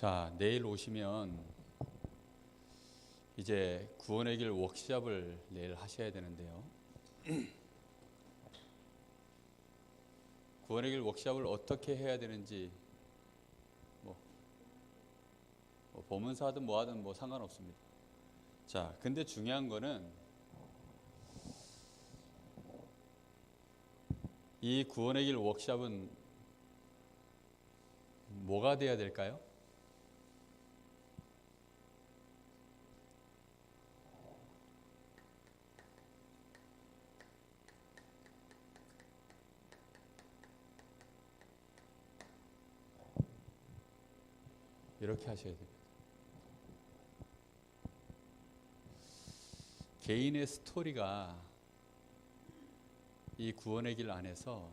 자, 내일 오시면 이제 구원의 길 워크샵을 내일 하셔야 되는데요. 구원의 길 워크샵을 어떻게 해야 되는지 뭐, 뭐 하든 뭐 하든 뭐 상관없습니다. 자, 근데 중요한 거는 이 구원의 길 워크샵은 뭐가 돼야 될까요? 이렇게 하셔야 됩니다. 개인의 스토리가 이 구원의 길 안에서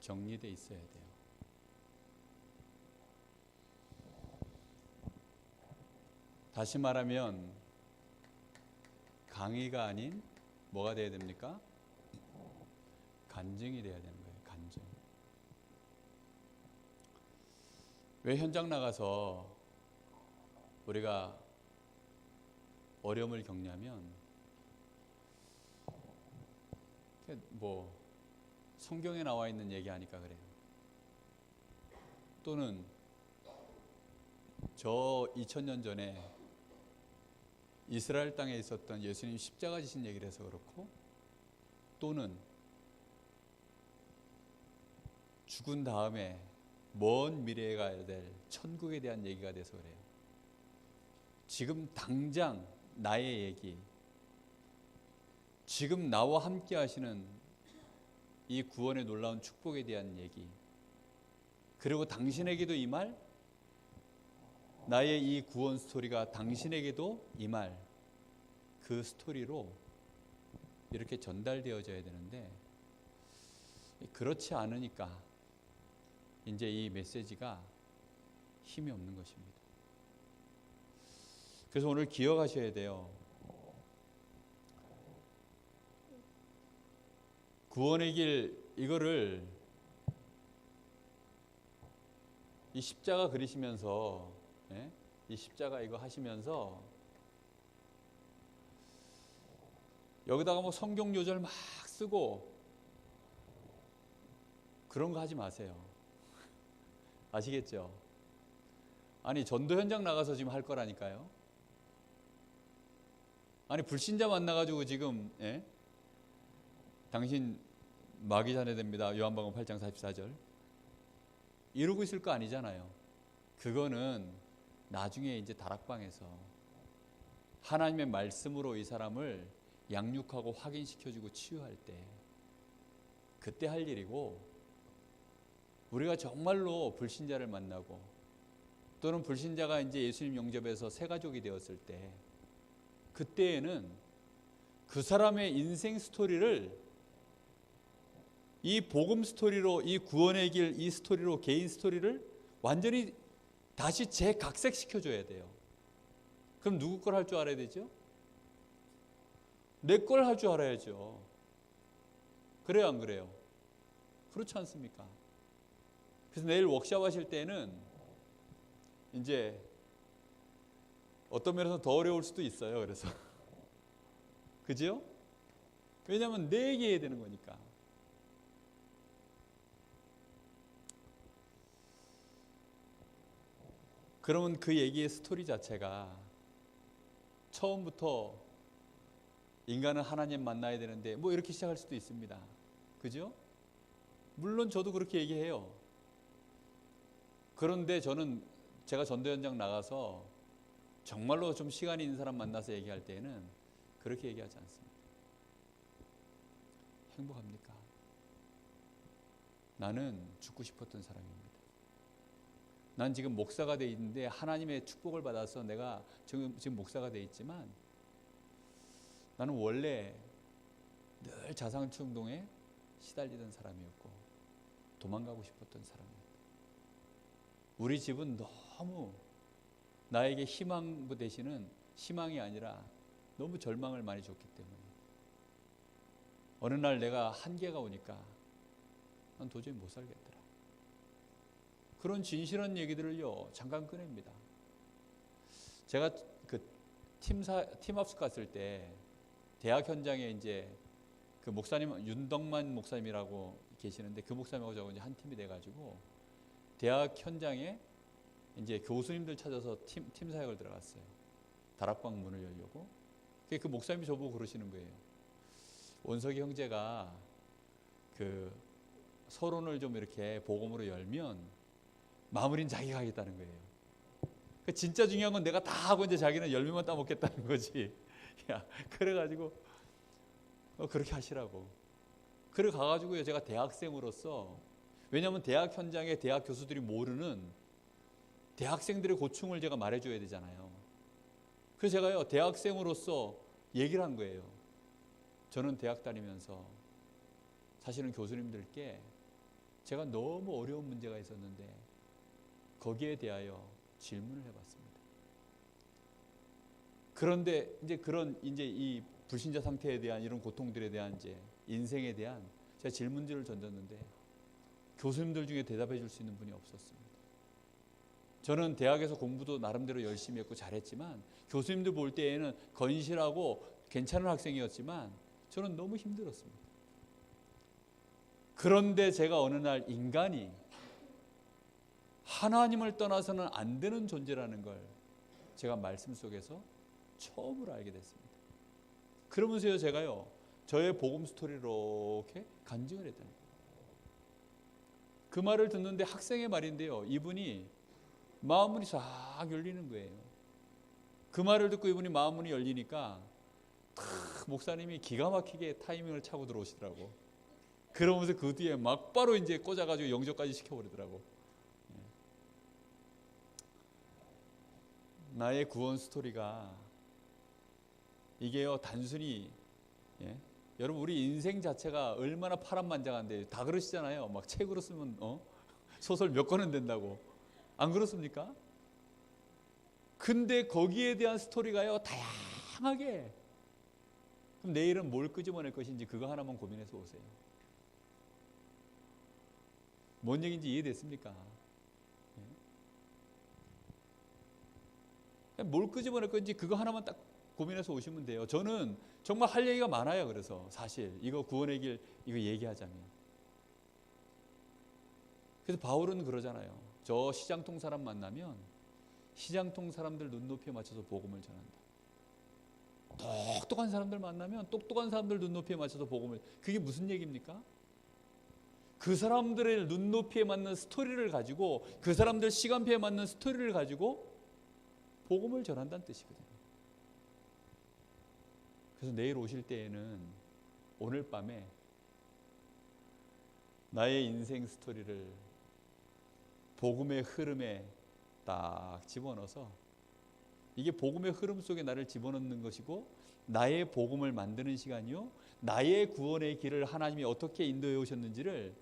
정리돼 있어야 돼요. 다시 말하면 강의가 아닌 뭐가 돼야 됩니까? 간증이 돼야 거예요. 간증. 왜 현장 나가서 우리가 어려움을 겪냐면 뭐 성경에 나와 있는 얘기하니까 그래요. 또는 저 2000년 전에 이스라엘 땅에 있었던 예수님 십자가 지신 얘기를 해서 그렇고 또는 죽은 다음에 먼 미래에 가야 될 천국에 대한 얘기가 돼서 그래요. 지금 당장 나의 얘기, 지금 나와 함께 하시는 이 구원의 놀라운 축복에 대한 얘기, 그리고 당신에게도 이 말, 나의 이 구원 스토리가 당신에게도 이 말, 그 스토리로 이렇게 전달되어져야 되는데, 그렇지 않으니까 이제 이 메시지가 힘이 없는 것입니다. 그래서 오늘 기억하셔야 돼요. 구원의 길 이거를 이 십자가 그리시면서 예? 이 십자가 이거 하시면서 여기다가 뭐 성경 요절 막 쓰고 그런 거 하지 마세요. 아시겠죠? 아니 전도 현장 나가서 지금 할 거라니까요. 아니 불신자 만나가지고 지금 예? 당신 마귀 자녀 됩니다. 요한복음 8장 44절 이러고 있을 거 아니잖아요. 그거는 나중에 이제 다락방에서 하나님의 말씀으로 이 사람을 양육하고 확인시켜주고 치유할 때 그때 할 일이고 우리가 정말로 불신자를 만나고 또는 불신자가 이제 예수님 영접해서 새 가족이 되었을 때 그때에는 그 사람의 인생 스토리를 이 복음 스토리로 이 구원의 길 이 스토리로 개인 스토리를 완전히 다시 재각색시켜 줘야 돼요. 그럼 누구 걸 할 줄 알아야 되죠? 내 걸 할 줄 알아야죠. 그래요, 안 그래요? 그렇지 않습니까? 그래서 내일 워크샵 하실 때는 이제 어떤 면에서 더 어려울 수도 있어요. 그래서 그죠? 왜냐하면 내 얘기해야 되는 거니까. 그러면 그 얘기의 스토리 자체가 처음부터 인간은 하나님 만나야 되는데 뭐 이렇게 시작할 수도 있습니다. 그죠? 물론 저도 그렇게 얘기해요. 그런데 저는 제가 전도 현장 나가서 정말로 좀 시간이 있는 사람 만나서 얘기할 때에는 그렇게 얘기하지 않습니다. 행복합니까? 나는 죽고 싶었던 사람입니다. 난 지금 목사가 돼 있는데 하나님의 축복을 받아서 내가 지금, 지금 목사가 돼 있지만 나는 원래 늘 자상 충동에 시달리던 사람이었고 도망가고 싶었던 사람입니다. 우리 집은 너무 나에게 희망부 대신은 희망이 아니라 너무 절망을 많이 줬기 때문에 어느 날 내가 한계가 오니까 난 도저히 못 살겠더라. 그런 진실한 얘기들을요 잠깐 꺼냅니다. 제가 그 팀사 팀합숙 갔을 때 대학 현장에 이제 그 목사님 윤덕만 목사님이라고 계시는데 그 목사님하고 저하고 이제 한 팀이 돼가지고 대학 현장에 이제 교수님들 찾아서 팀, 팀 사역을 들어갔어요. 다락방 문을 열려고. 그, 그 목사님이 저보고 그러시는 거예요. 원석이 형제가 그 서론을 좀 이렇게 복음으로 열면 마무리는 자기가 하겠다는 거예요. 그 진짜 중요한 건 내가 다 하고 이제 자기는 열매만 따먹겠다는 거지. 야, 그래가지고 어, 그렇게 하시라고. 그래 가가지고요 제가 대학생으로서 왜냐하면 대학 현장에 대학 교수들이 모르는 대학생들의 고충을 제가 말해줘야 되잖아요. 그래서 제가요 대학생으로서 얘기를 한 거예요. 저는 대학 다니면서 사실은 교수님들께 제가 너무 어려운 문제가 있었는데 거기에 대하여 질문을 해봤습니다. 그런데 이제 그런 이제 이 불신자 상태에 대한 이런 고통들에 대한 이제 인생에 대한 제가 질문들을 던졌는데 교수님들 중에 대답해 줄 수 있는 분이 없었습니다. 저는 대학에서 공부도 나름대로 열심히 했고 잘했지만 교수님들 볼 때에는 건실하고 괜찮은 학생이었지만 저는 너무 힘들었습니다. 그런데 제가 어느 날 인간이 하나님을 떠나서는 안 되는 존재라는 걸 제가 말씀 속에서 처음으로 알게 됐습니다. 그러면서요 제가요 저의 복음 스토리를 이렇게 간증을 했다는 거예요. 그 말을 듣는데 학생의 말인데요. 이분이 마음문이 싹 열리는 거예요. 그 말을 듣고 이분이 마음문이 열리니까 탁 목사님이 기가 막히게 타이밍을 차고 들어오시더라고. 그러면서 그 뒤에 막바로 이제 꽂아가지고 영접까지 시켜버리더라고. 예. 나의 구원 스토리가 이게요 단순히 예? 여러분 우리 인생 자체가 얼마나 파란만장한데 다 그러시잖아요. 막 책으로 쓰면 어? 소설 몇 권은 된다고 안 그렇습니까? 근데 거기에 대한 스토리가요 다양하게 그럼 내일은 뭘 끄집어낼 것인지 그거 하나만 고민해서 오세요. 뭔 얘기인지 이해됐습니까? 예? 뭘 끄집어낼 건지 그거 하나만 딱 고민해서 오시면 돼요. 저는 정말 할 얘기가 많아요. 그래서 사실 이거 구원의 길 이거 얘기하자면. 그래서 바울은 그러잖아요. 저 시장통 사람 만나면 시장통 사람들 눈높이에 맞춰서 복음을 전한다. 똑똑한 사람들 만나면 똑똑한 사람들 눈높이에 맞춰서 복음을 그게 무슨 얘기입니까? 그 사람들의 눈높이에 맞는 스토리를 가지고 그 사람들 시간표에 맞는 스토리를 가지고 복음을 전한다는 뜻이거든요. 그래서 내일 오실 때에는 오늘 밤에 나의 인생 스토리를 복음의 흐름에 딱 집어넣어서 이게 복음의 흐름 속에 나를 집어넣는 것이고 나의 복음을 만드는 시간이요. 나의 구원의 길을 하나님이 어떻게 인도해 오셨는지를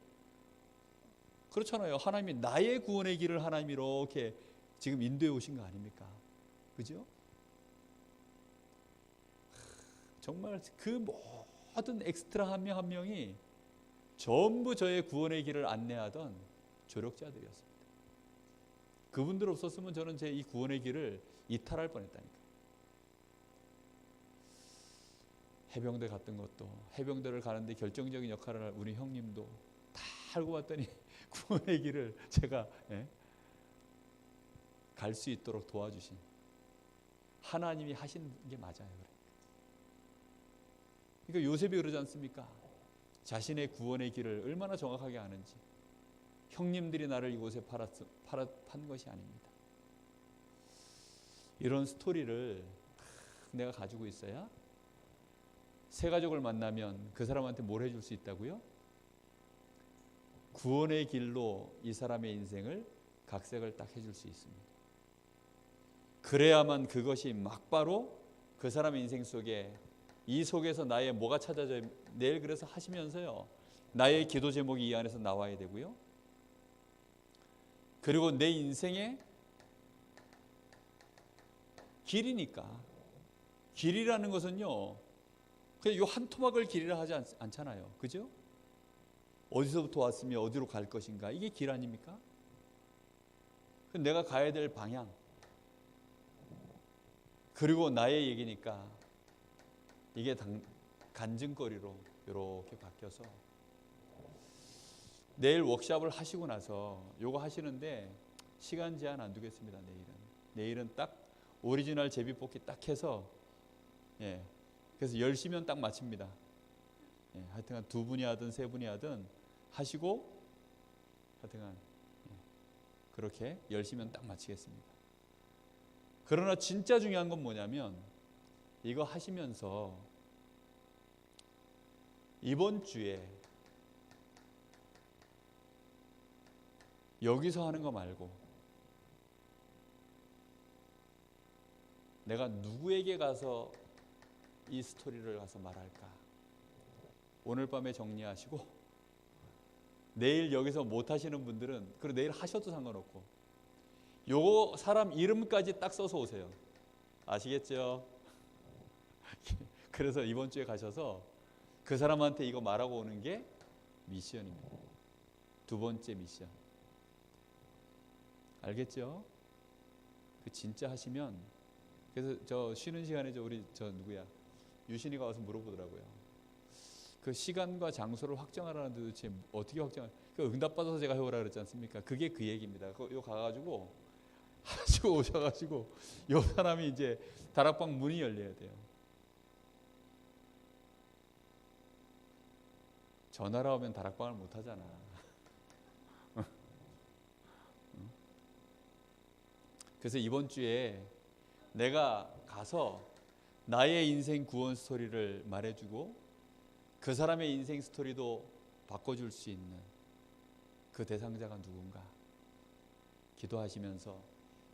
그렇잖아요. 하나님이 나의 구원의 길을 하나님이 이렇게 지금 인도해 오신 거 아닙니까? 그죠? 정말 그 모든 엑스트라 한 명 한 명이 전부 저의 구원의 길을 안내하던 조력자들이었습니다. 그분들 없었으면 저는 제 이 구원의 길을 이탈할 뻔했다니까. 해병대 갔던 것도 해병대를 가는데 결정적인 역할을 할 우리 형님도 다 알고 봤더니 구원의 길을 제가 예? 갈수 있도록 도와주신 하나님이 하신 게 맞아요. 그러니까 요셉이 그러지 않습니까? 자신의 구원의 길을 얼마나 정확하게 아는지 형님들이 나를 이곳에 팔았, 팔았, 판 것이 아닙니다. 이런 스토리를 내가 가지고 있어야 새 가족을 만나면 그 사람한테 뭘 해줄 수 있다고요? 구원의 길로 이 사람의 인생을 각색을 딱 해줄 수 있습니다. 그래야만 그것이 막바로 그 사람의 인생 속에 이 속에서 나의 뭐가 찾아져 내일 그래서 하시면서요. 나의 기도 제목이 이 안에서 나와야 되고요. 그리고 내 인생의 길이니까 길이라는 것은요. 그냥 요한 토막을 길이라 하지 않, 않잖아요. 그죠? 어디서부터 왔으며 어디로 갈 것인가 이게 길 아닙니까? 그 내가 가야 될 방향. 그리고 나의 얘기니까 이게 당, 간증거리로 이렇게 바뀌어서 내일 워크샵을 하시고 나서 요거 하시는데 시간 제한 안 두겠습니다. 내일은 내일은 딱 오리지널 제비 뽑기 딱 해서 예 그래서 10시면 딱 마칩니다. 예, 하여튼간 두 분이 하든 세 분이 하든 하시고 하여튼간 예, 그렇게 10시면 딱 마치겠습니다. 그러나 진짜 중요한 건 뭐냐면 이거 하시면서 이번 주에 여기서 하는 거 말고 내가 누구에게 가서 이 스토리를 가서 말할까? 오늘 밤에 정리하시고 내일 여기서 못 하시는 분들은 그리고 내일 하셔도 상관없고 요거 사람 이름까지 딱 써서 오세요. 아시겠죠? 그래서 이번 주에 가셔서 그 사람한테 이거 말하고 오는 게 미션입니다. 두 번째 미션. 알겠죠? 그 진짜 하시면 그래서 저 쉬는 시간에 저 우리 저 누구야 유신이가 와서 물어보더라고요. 그 시간과 장소를 확정하라는 도대체 어떻게 확정할? 그 응답 받아서 제가 해오라 그랬지 않습니까? 그게 그 얘기입니다. 그요 가가지고 하시고 오셔가지고 요 사람이 이제 다락방 문이 열려야 돼요. 전화라 오면 다락방을 못 하잖아. 그래서 이번 주에 내가 가서 나의 인생 구원 스토리를 말해주고 그 사람의 인생 스토리도 바꿔줄 수 있는 그 대상자가 누군가 기도하시면서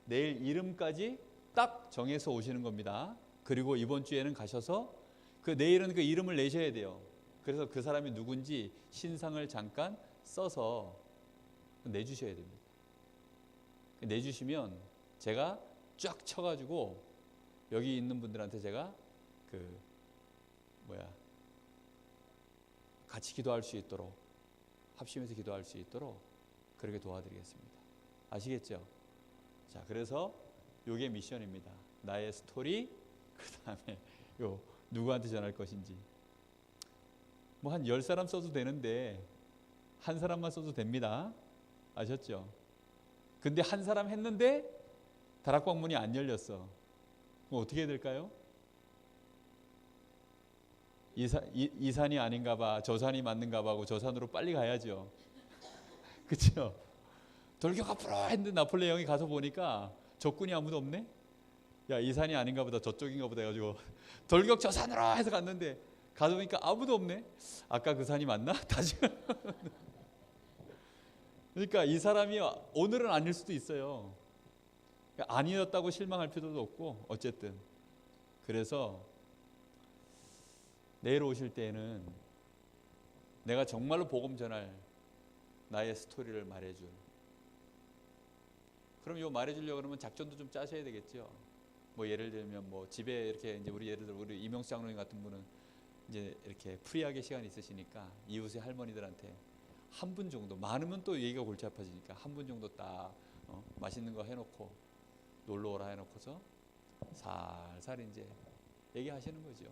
내일 이름까지 딱 정해서 오시는 겁니다. 그리고 이번 주에는 가셔서 그 내일은 그 이름을 내셔야 돼요. 그래서 그 사람이 누군지 신상을 잠깐 써서 내주셔야 됩니다. 내주시면 제가 쫙 쳐가지고 여기 있는 분들한테 제가 그 뭐야 같이 기도할 수 있도록 합심해서 기도할 수 있도록 그렇게 도와드리겠습니다. 아시겠죠? 자, 그래서 요게 미션입니다. 나의 스토리 그 다음에 요 누구한테 전할 것인지 뭐한열 사람 써도 되는데 한 사람만 써도 됩니다. 아셨죠? 근데 한 사람 했는데 다락방 문이 안 열렸어. 그럼 어떻게 해야 될까요? 이, 사, 이, 이 산이 아닌가 봐. 저 산이 맞는가 봐 하고 저 산으로 빨리 가야죠. 그렇죠? 돌격 앞으로 했는데 나폴레옹이 가서 보니까 적군이 아무도 없네. 야, 이 산이 아닌가 보다. 저쪽인가 보다 해가지고 돌격 저 산으로 해서 갔는데 가서 보니까 아무도 없네. 아까 그 산이 맞나? 다시. 그러니까 이 사람이 오늘은 아닐 수도 있어요. 아니었다고 실망할 필요도 없고 어쨌든 그래서 내일 오실 때에는 내가 정말로 복음 전할 나의 스토리를 말해줄 그럼 요 말해주려고 그러면 작전도 좀 짜셔야 되겠죠. 뭐 예를 들면 뭐 집에 이렇게 이제 우리 예를 들어 우리 이명수 장로님 같은 분은 이제 이렇게 프리하게 시간이 있으시니까 이웃의 할머니들한테 한 분 정도 많으면 또 얘기가 골치 아파지니까 한 분 정도 딱 어, 맛있는 거 해놓고 놀러 오라 해놓고서 살살 이제 얘기하시는 거죠.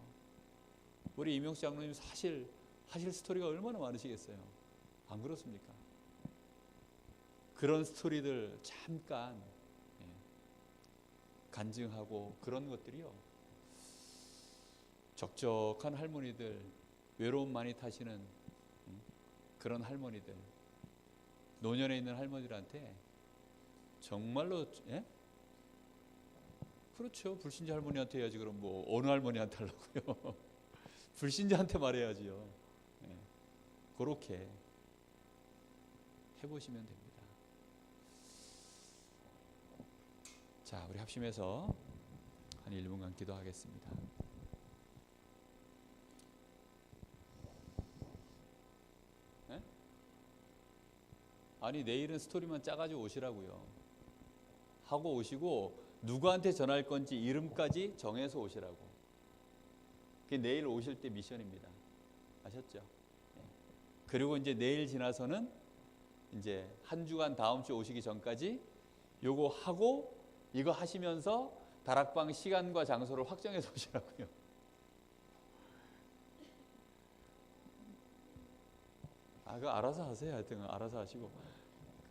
우리 이명수 장로님 사실 하실 스토리가 얼마나 많으시겠어요. 안 그렇습니까? 그런 스토리들 잠깐 예, 간증하고 그런 것들이요. 적적한 할머니들 외로움 많이 타시는 음, 그런 할머니들 노년에 있는 할머니들한테 정말로 예? 그렇죠. 불신자 할머니한테 해야지 그럼 뭐 어느 할머니한테 하려고요? 불신자한테 말해야지요. 예. 그렇게 해보시면 됩니다. 자 우리 합심해서 한 1분간 기도하겠습니다 예? 아니 내일은 스토리만 짜가지고 오시라고요 하고 오시고 누구한테 전할 건지 이름까지 정해서 오시라고. 그게 내일 오실 때 미션입니다. 아셨죠? 예. 그리고 이제 내일 지나서는 이제 한 주간 다음 주 오시기 전까지 요거 하고 이거 하시면서 다락방 시간과 장소를 확정해서 오시라고요. 아, 그 알아서 하세요. 하여튼 알아서 하시고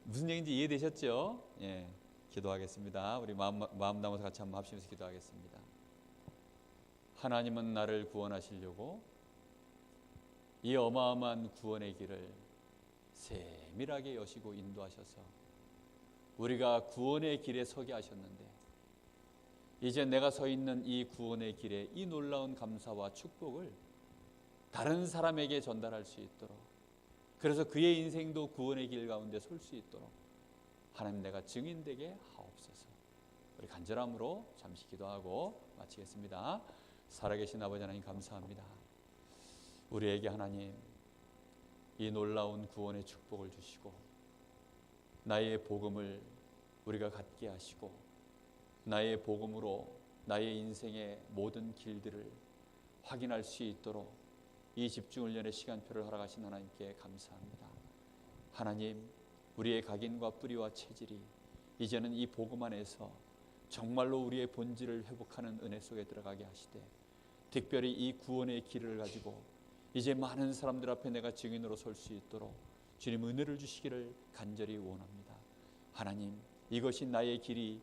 무슨 얘기인지 이해되셨죠? 예, 기도하겠습니다. 우리 마음 마음 담아서 같이 한번 합심해서 기도하겠습니다. 하나님은 나를 구원하시려고 이 어마어마한 구원의 길을 세밀하게 여시고 인도하셔서 우리가 구원의 길에 서게 하셨는데 이제 내가 서 있는 이 구원의 길에 이 놀라운 감사와 축복을 다른 사람에게 전달할 수 있도록 그래서 그의 인생도 구원의 길 가운데 설 수 있도록 하나님 내가 증인되게 하옵소서. 우리 간절함으로 잠시 기도하고 마치겠습니다. 살아계신 아버지 하나님 감사합니다. 우리에게 하나님 이 놀라운 구원의 축복을 주시고 나의 복음을 우리가 갖게 하시고 나의 복음으로 나의 인생의 모든 길들을 확인할 수 있도록 이 집중 훈련의 시간표를 허락하신 하나님께 감사합니다. 하나님, 우리의 각인과 뿌리와 체질이 이제는 이 복음 안에서 정말로 우리의 본질을 회복하는 은혜 속에 들어가게 하시되 특별히 이 구원의 길을 가지고 이제 많은 사람들 앞에 내가 증인으로 설 수 있도록 주님 은혜를 주시기를 간절히 원합니다. 하나님, 이것이 나의 길이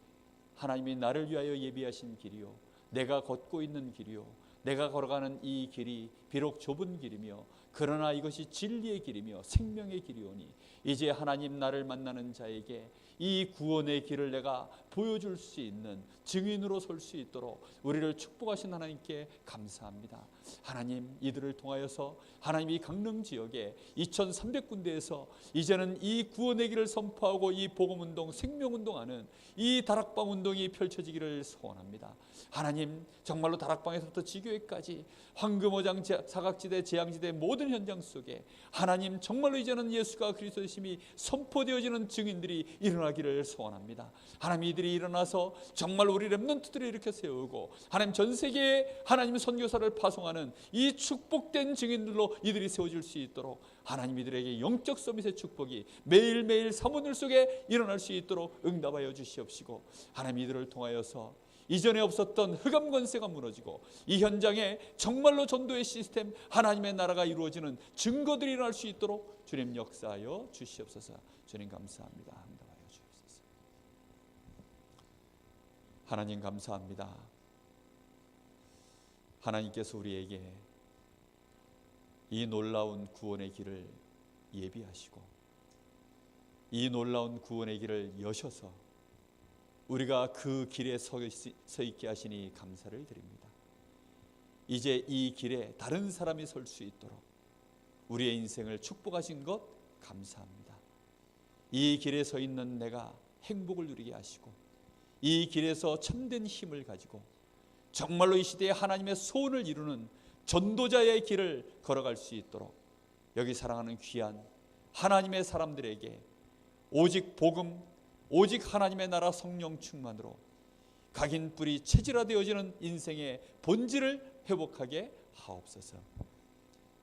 하나님이 나를 위하여 예비하신 길이요 내가 걷고 있는 길이요 내가 걸어가는 이 길이 비록 좁은 길이며 그러나 이것이 진리의 길이며 생명의 길이오니 이제 하나님 나를 만나는 자에게 이 구원의 길을 내가 보여줄 수 있는 증인으로 설 수 있도록 우리를 축복하신 하나님께 감사합니다. 하나님 이들을 통하여서 하나님 이 강릉 지역에 2,300군데에서 이제는 이 구원의 길을 선포하고 이 복음 운동, 생명 운동하는 이 다락방 운동이 펼쳐지기를 소원합니다. 하나님 정말로 다락방에서부터 지교회까지 황금어장 사각지대 재앙지대 모든 현장 속에 하나님 정말로 이제는 예수가 그리스도심이 선포되어지는 증인들이 일어나기를 소원합니다. 하나님 이들이 일어나서 정말 우리 렘넌트들을 일으켜 세우고 하나님 전 세계에 하나님 선교사를 파송하 는 이 축복된 증인들로 이들이 세워질 수 있도록 하나님 이들에게 영적 서밋의 축복이 매일매일 사모들 속에 일어날 수 있도록 응답하여 주시옵시고 하나님 이들을 통하여서 이전에 없었던 흑암 권세가 무너지고 이 현장에 정말로 전도의 시스템 하나님의 나라가 이루어지는 증거들이 일어날 수 있도록 주님 역사하여 주시옵소서. 주님 감사합니다. 응답하여 주옵소서. 하나님 감사합니다. 하나님께서 우리에게 이 놀라운 구원의 길을 예비하시고 이 놀라운 구원의 길을 여셔서 우리가 그 길에 서 있게 하시니 감사를 드립니다. 이제 이 길에 다른 사람이 설 수 있도록 우리의 인생을 축복하신 것 감사합니다. 이 길에 서 있는 내가 행복을 누리게 하시고 이 길에서 참된 힘을 가지고 정말로 이 시대에 하나님의 소원을 이루는 전도자의 길을 걸어갈 수 있도록 여기 사랑하는 귀한 하나님의 사람들에게 오직 복음 오직 하나님의 나라 성령 충만으로 각인 뿌리 체질화되어지는 인생의 본질을 회복하게 하옵소서.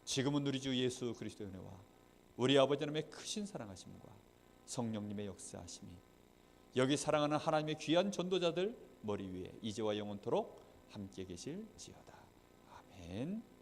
지금은 우리 주 예수 그리스도의 은혜와 우리 아버지 하나님의 크신 사랑하심과 성령님의 역사하심이 여기 사랑하는 하나님의 귀한 전도자들 머리 위에 이제와 영원토록 함께 계실지어다. 아멘.